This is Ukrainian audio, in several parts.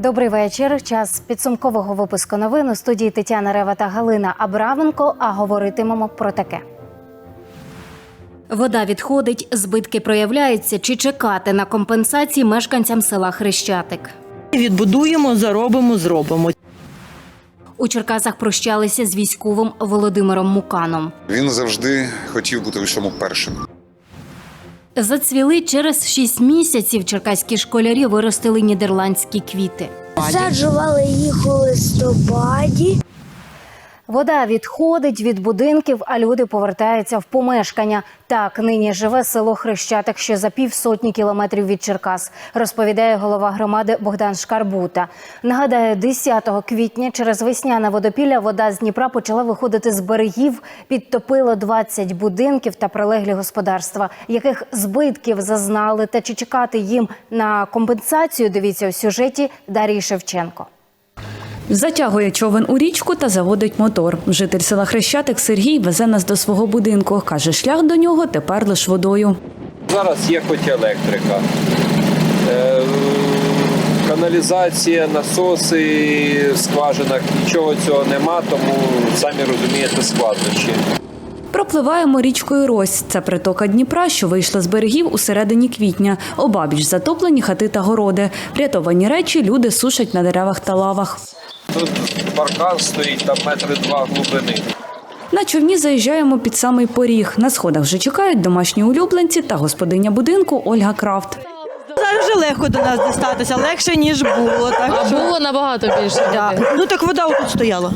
Добрий вечір. Час підсумкового випуску новин у студії Тетяна Рева та Галина Абраменко. А говоритимемо про таке. Вода відходить, збитки проявляються. Чи чекати на компенсації мешканцям села Хрещатик? Відбудуємо, заробимо, зробимо. У Черкасах прощалися з військовим Володимиром Муканом. Він завжди хотів бути в усьому першим. Зацвіли через шість місяців. Черкаські школярі виростили нідерландські квіти. Саджували їх у листопаді. Вода відходить від будинків, а люди повертаються в помешкання. Так нині живе село Хрещатик, що за півсотні кілометрів від Черкас, розповідає голова громади Богдан Шкарбута. Нагадаю, 10 квітня через весняне водопілля вода з Дніпра почала виходити з берегів, підтопило 20 будинків та прилеглі господарства. Яких збитків зазнали та чи чекати їм на компенсацію? Дивіться у сюжеті Дарії Шевченко. Затягує човен у річку та заводить мотор. Житель села Хрещатик Сергій везе нас до свого будинку. Каже, шлях до нього тепер лиш водою. Зараз є хоч електрика, е, каналізація, насоси в скважинах, нічого цього нема, тому самі розумієте складнощі. Пропливаємо річкою Рось. Це притока Дніпра, що вийшла з берегів у середині квітня. Обабіч затоплені хати та городи. Врятовані речі люди сушать на деревах та лавах. Тут паркан стоїть там метри два глибини. На човні заїжджаємо під самий поріг. На сходах вже чекають домашні улюбленці та господиня будинку Ольга Крафт. Зараз вже легко до нас дістатися, легше ніж було. Так А що, було набагато більше. да. Ну так вода тут стояла.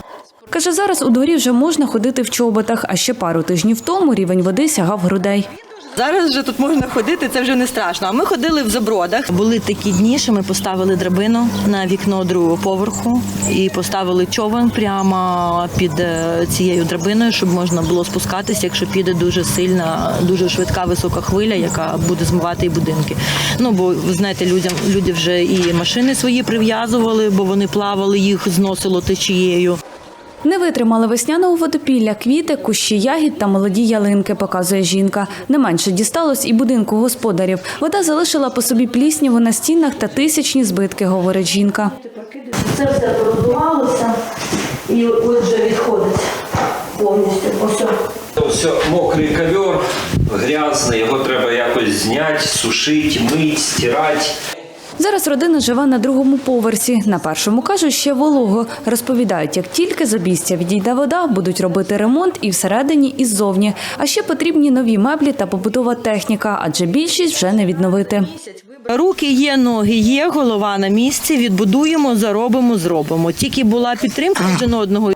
Каже, зараз у дворі вже можна ходити в чоботах, а ще пару тижнів тому рівень води сягав грудей. Зараз вже тут можна ходити, це вже не страшно. А ми ходили в забродах. Були такі дні, що ми поставили драбину на вікно другого поверху і поставили човен прямо під е, цією драбиною, щоб можна було спускатися, якщо піде дуже сильна, дуже швидка висока хвиля, яка буде змивати і будинки. Ну бо ви знаєте, людям люди вже і машини свої прив'язували, бо вони плавали, їх зносило течією. Не витримали весняного водопілля, квіти, кущі ягід та молоді ялинки, показує жінка. Не менше дісталось і будинку господарів. Вода залишила по собі плісняву на стінах та тисячні збитки, говорить жінка. Це все продувалося і отже відходить повністю. Ось. Все, мокрий ковер, грязний, його треба якось зняти, сушити, мити, стирати. Зараз родина живе на другому поверсі. На першому кажуть, ще волого. Розповідають, як тільки з обійстя відійде вода, будуть робити ремонт і всередині, і ззовні. А ще потрібні нові меблі та побутова техніка, адже більшість вже не відновити. Руки є, ноги є, голова на місці. Відбудуємо, заробимо, зробимо. Тільки була підтримка один одного.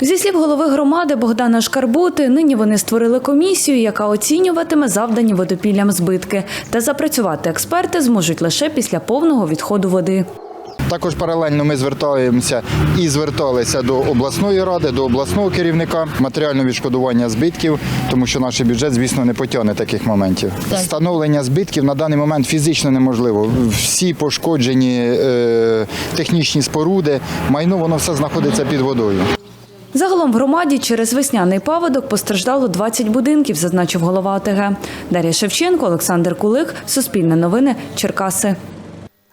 Зі слів голови громади Богдана Шкарбути, нині вони створили комісію, яка оцінюватиме завдані водопіллям збитки. Та запрацювати експерти зможуть лише після повного відходу води. Також паралельно ми звертаємося і зверталися до обласної ради, до обласного керівника матеріальне відшкодування збитків, тому що наш бюджет, звісно, не потягне таких моментів. Встановлення збитків на даний момент фізично неможливо. Всі пошкоджені е, технічні споруди, майно воно все знаходиться під водою. Загалом в громаді через весняний паводок постраждало 20 будинків, зазначив голова ОТГ. Дар'я Шевченко, Олександр Кулик, Суспільне новини, Черкаси.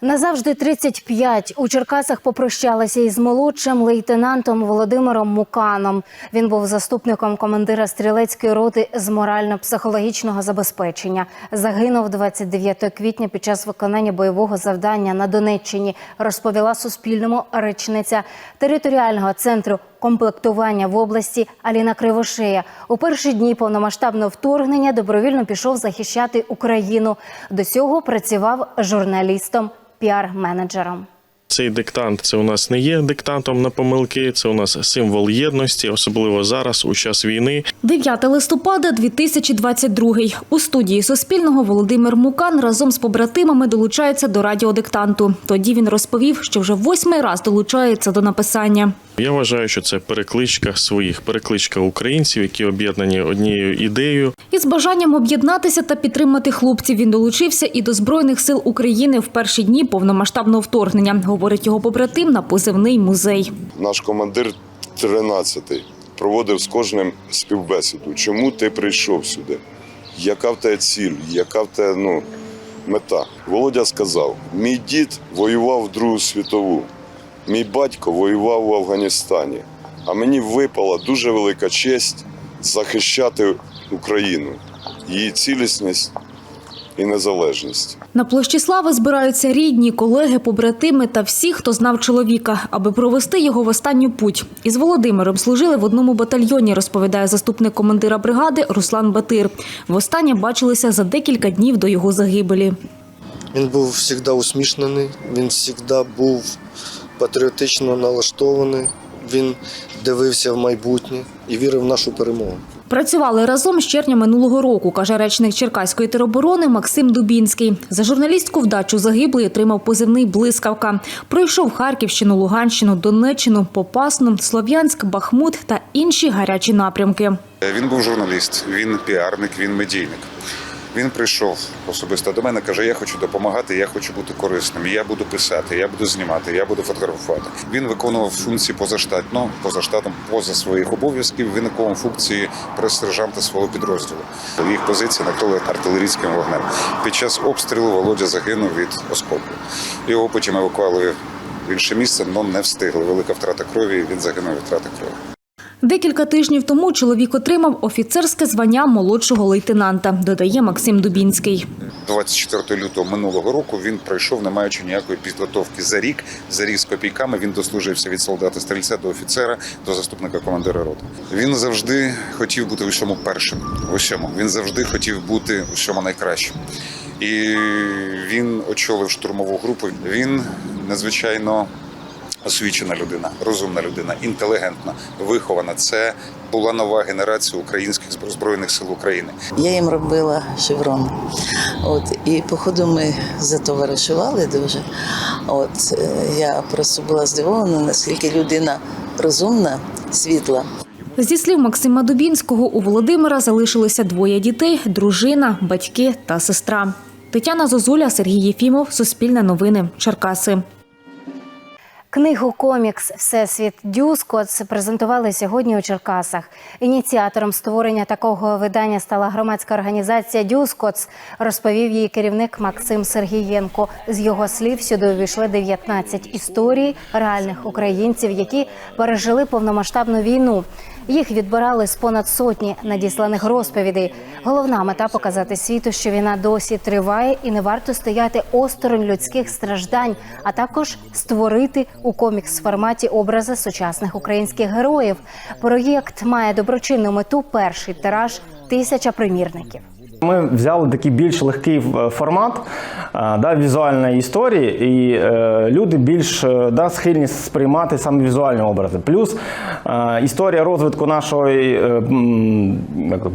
Назавжди 35. У Черкасах попрощалися із молодшим лейтенантом Володимиром Муканом. Він був заступником командира стрілецької роти з морально-психологічного забезпечення. Загинув 29 квітня під час виконання бойового завдання на Донеччині. Розповіла Суспільному речниця територіального центру комплектування в області Аліна Кривошея. У перші дні повномасштабного вторгнення добровільно пішов захищати Україну. До цього працював журналістом, піар-менеджером. Цей диктант це у нас не є диктантом на помилки, це у нас символ єдності, особливо зараз, у час війни. 9 листопада 2022. У студії Суспільного Володимир Мукан разом з побратимами долучається до радіодиктанту. Тоді він розповів, що вже восьмий раз долучається до написання. Я вважаю, що це перекличка своїх, перекличка українців, які об'єднані однією ідеєю. Із бажанням об'єднатися та підтримати хлопців він долучився і до Збройних сил України в перші дні повномасштабного вторгнення, говорить його побратим на позивний музей. наш командир 13-й проводив з кожним співбесіду. Чому ти прийшов сюди? Яка в тебе ціль? Яка в тебе ну, мета? Володя сказав: мій дід воював в Другу світову. Мій батько воював в Афганістані, а мені випала дуже велика честь захищати Україну, її цілісність і незалежність. На площі слави збираються рідні, колеги, побратими та всі, хто знав чоловіка, аби провести його в останню путь. Із Володимиром служили в одному батальйоні, розповідає заступник командира бригади Руслан Батир. Востаннє бачилися за декілька днів до його загибелі. Він був завжди усмішнений, він завжди був патріотично налаштований, він дивився в майбутнє і вірив в нашу перемогу. Працювали разом з червня минулого року, каже речник Черкаської тероборони Максим Дубінський. За журналістську вдачу загиблий отримав позивний блискавка. Пройшов Харківщину, Луганщину, Донеччину, Попасну, Слов'янськ, Бахмут та інші гарячі напрямки. Він був журналіст, він піарник, він медійник. Він прийшов особисто до мене, каже: Я хочу допомагати, я хочу бути корисним. Я буду писати, я буду знімати, я буду фотографувати. Він виконував функції позаштатно, поза штатом, поза своїх обов'язків. Він виконував функції прес-сержанта свого підрозділу. Їх позиції накрили артилерійським вогнем. Під час обстрілу Володя загинув від осколку. Його потім евакуали в інше місце, але не встигли. Велика втрата крові. Він загинув від втрати крові. Декілька тижнів тому чоловік отримав офіцерське звання молодшого лейтенанта, додає Максим Дубінський. 24 лютого минулого року він пройшов, не маючи ніякої підготовки за рік. За рік з копійками він дослужився від солдата стрільця до офіцера, до заступника командира роти. Він завжди хотів бути в усьому першим. В усьому він завжди хотів бути у всьому найкращим. І він очолив штурмову групу. Він надзвичайно освічена людина, розумна людина, інтелігентна, вихована. Це була нова генерація українських збройних сил України. Я їм робила шеврон. От, і походу ми затоваришували дуже. От, е, я просто була здивована, наскільки людина розумна, світла. Зі слів Максима Дубінського, у Володимира залишилося двоє дітей: дружина, батьки та сестра. Тетяна Зозуля, Сергій Єфімов, Суспільне новини, Черкаси. Книгу комікс Всесвіт Дюскотс презентували сьогодні у Черкасах. Ініціатором створення такого видання стала громадська організація Дюскотс, розповів її керівник Максим Сергієнко. З його слів сюди увійшли 19 історій реальних українців, які пережили повномасштабну війну. Їх відбирали з понад сотні надісланих розповідей. Головна мета показати світу, що війна досі триває, і не варто стояти осторонь людських страждань, а також створити у комікс форматі образи сучасних українських героїв. Проєкт має доброчинну мету. Перший тираж тисяча примірників. Ми взяли такий більш легкий е, формат е, да, візуальної історії, і е, люди більш е, да, схильні сприймати саме візуальні образи. Плюс е, історія розвитку нашого е,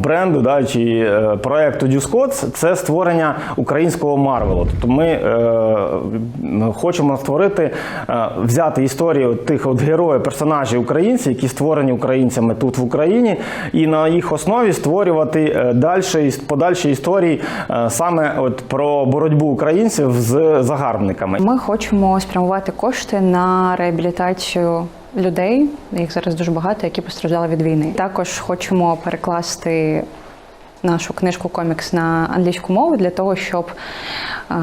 бренду да, чи е, проекту Дюскотс це створення українського Марвелу. Тобто ми е, хочемо створити, е, взяти історію тих от героїв, персонажів українців, які створені українцями тут в Україні, і на їх основі створювати е, дальше подальші історії е, саме от про боротьбу українців з загарбниками. Ми хочемо спрямувати кошти на реабілітацію людей, їх зараз дуже багато, які постраждали від війни. Також хочемо перекласти нашу книжку комікс на англійську мову для того, щоб е,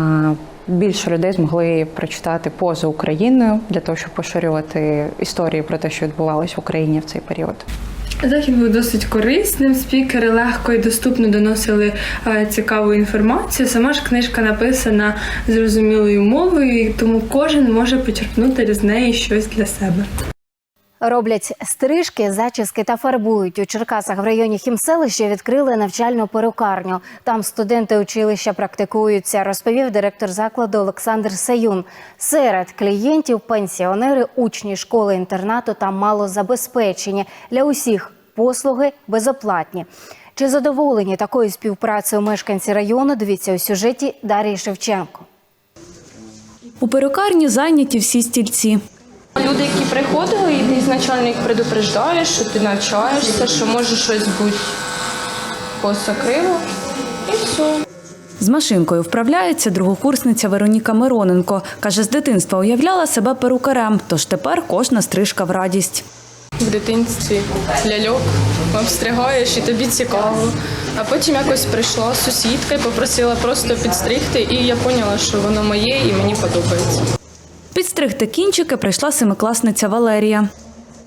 більше людей змогли прочитати поза Україною, для того, щоб поширювати історії про те, що відбувалося в Україні в цей період. Захід був досить корисним. Спікери легко і доступно доносили е, цікаву інформацію. Сама ж книжка написана зрозумілою мовою, тому кожен може почерпнути з неї щось для себе. Роблять стрижки, зачіски та фарбують. У Черкасах в районі Хімселища відкрили навчальну перукарню. Там студенти училища практикуються, розповів директор закладу Олександр Саюн. Серед клієнтів пенсіонери, учні школи-інтернату та малозабезпечені. Для усіх послуги безоплатні. Чи задоволені такою співпрацею мешканці району? Дивіться у сюжеті Дарії Шевченко. У перукарні зайняті всі стільці. Люди, які приходили, і ти ізначально їх предупреждаєш, що ти навчаєшся, що може щось бути посокриво, і все. З машинкою вправляється другокурсниця Вероніка Мироненко. Каже, з дитинства уявляла себе перукарем, тож тепер кожна стрижка в радість. В дитинстві ляльок обстригаєш і тобі цікаво. А потім якось прийшла сусідка і попросила просто підстригти, і я поняла, що воно моє і мені подобається. Підстригти кінчики прийшла семикласниця Валерія.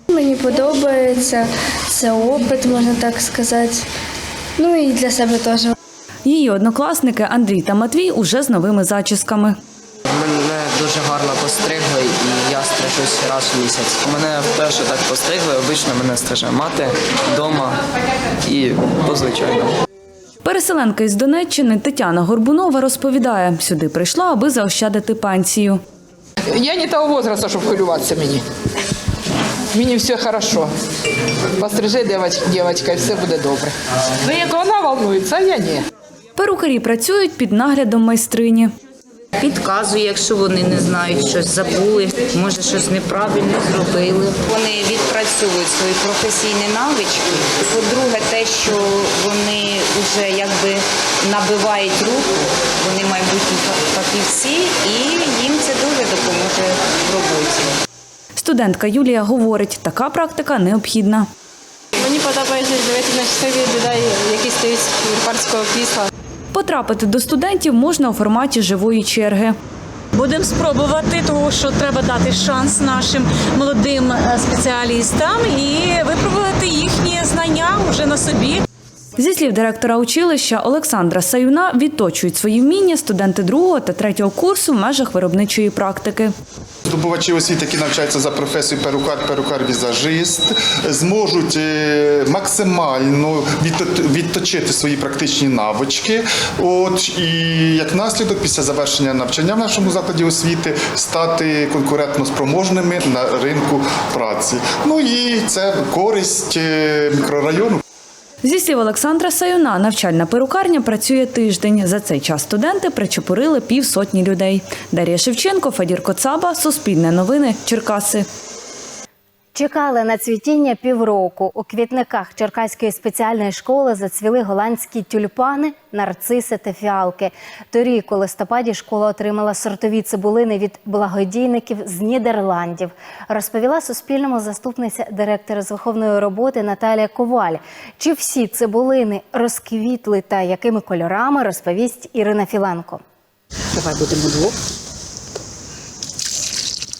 Мені подобається, це опит, можна так сказати. Ну і для себе теж. Її однокласники Андрій та Матвій уже з новими зачісками. Мене дуже гарно постригли і я стрижусь раз в місяць. Мене вперше так постригли, обично мене стриже мати вдома і по звичайному. Переселенка із Донеччини Тетяна Горбунова розповідає, сюди прийшла, аби заощадити пенсію. Я не того возраста, щоб хвилюватися мені. Мені все хорошо. Пострижи дівчинка, і все буде добре. Вона волнується, а я ні. Перукарі працюють під наглядом майстрині. Підказує, якщо вони не знають щось, забули, може щось неправильно зробили. Вони відпрацьовують свої професійні навички. По-друге, те, що вони вже якби набивають руку, вони майбутні фахівці, і їм це дуже допоможе в роботі. Студентка Юлія говорить, така практика необхідна. Мені подобається дивитися на щасливі людей, які стоять з лікарського крісла. Потрапити до студентів можна у форматі живої черги. Будемо спробувати, тому що треба дати шанс нашим молодим е, спеціалістам і випробувати їхні знання вже на собі. Зі слів директора училища Олександра Саюна, відточують свої вміння студенти другого та третього курсу в межах виробничої практики. Здобувачі освіти, які навчаються за професією перукар, перукар, візажист, зможуть е, максимально відточити свої практичні навички. От і як наслідок, після завершення навчання в нашому закладі освіти стати конкурентно спроможними на ринку праці. Ну і це користь е, мікрорайону. Зі слів Олександра Саюна, навчальна перукарня працює тиждень. За цей час студенти причепурили півсотні людей. Дар'я Шевченко, Фадір Коцаба, Суспільне новини, Черкаси. Чекали на цвітіння півроку. У квітниках Черкаської спеціальної школи зацвіли голландські тюльпани, нарциси та фіалки. Торік у листопаді школа отримала сортові цибулини від благодійників з Нідерландів. Розповіла Суспільному заступниця директора з виховної роботи Наталія Коваль. Чи всі цибулини розквітли та якими кольорами розповість Ірина Філенко. Давай будемо двох.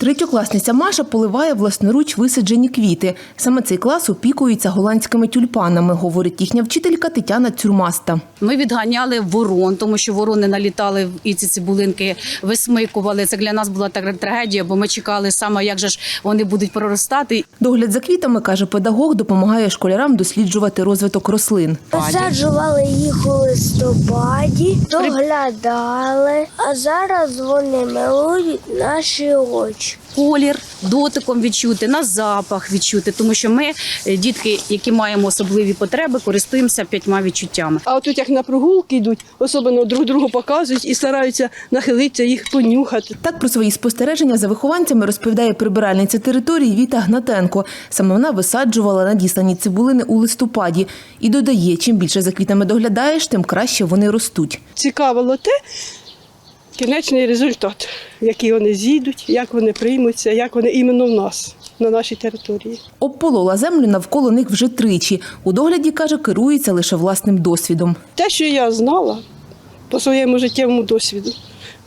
Третьокласниця Маша поливає власноруч висаджені квіти. Саме цей клас опікується голландськими тюльпанами, говорить їхня вчителька Тетяна Цюрмаста. Ми відганяли ворон, тому що ворони налітали і ці цибулинки висмикували. Це для нас була така трагедія, бо ми чекали саме, як же ж вони будуть проростати. Догляд за квітами, каже педагог, допомагає школярам досліджувати розвиток рослин. Висаджували їх у листопаді, доглядали, а зараз вони милують наші очі. Колір дотиком відчути, на запах відчути, тому що ми, е, дітки, які маємо особливі потреби, користуємося п'ятьма відчуттями. А тут як на прогулки йдуть, особливо друг другу показують і стараються нахилитися, їх понюхати. Так про свої спостереження за вихованцями розповідає прибиральниця території Віта Гнатенко. Саме вона висаджувала надіслані цибулини у листопаді і додає, чим більше за квітами доглядаєш, тим краще вони ростуть. Цікавило те, кінечний результат, який вони зійдуть, як вони приймуться, як вони іменно в нас, на нашій території. Обполола землю навколо них вже тричі. У догляді, каже, керується лише власним досвідом. Те, що я знала по своєму життєвому досвіду,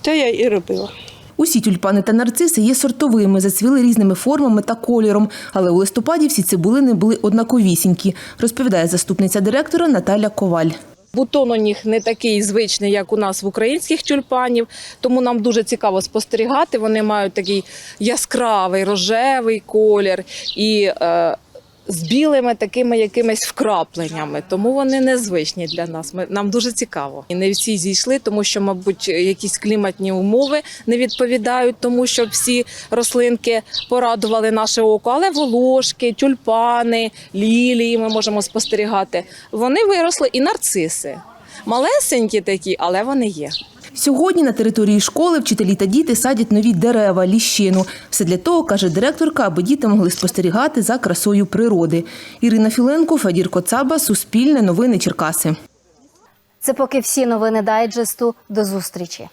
те я і робила. Усі тюльпани та нарциси є сортовими, зацвіли різними формами та кольором. Але у листопаді всі цибулини були однаковісінькі, розповідає заступниця директора Наталя Коваль. Бутон у них не такий звичний, як у нас в українських тюльпанів, тому нам дуже цікаво спостерігати. Вони мають такий яскравий рожевий колір і е, з білими такими якимись вкрапленнями. Тому вони незвичні для нас. Ми, нам дуже цікаво. І не всі зійшли, тому що, мабуть, якісь кліматні умови не відповідають, тому що всі рослинки порадували наше око. Але волошки, тюльпани, лілії ми можемо спостерігати. Вони виросли і нарциси. Малесенькі такі, але вони є. Сьогодні на території школи вчителі та діти садять нові дерева, ліщину. Все для того, каже директорка, аби діти могли спостерігати за красою природи. Ірина Філенко, Федір Коцаба, Суспільне новини Черкаси. Це поки всі новини дайджесту. До зустрічі.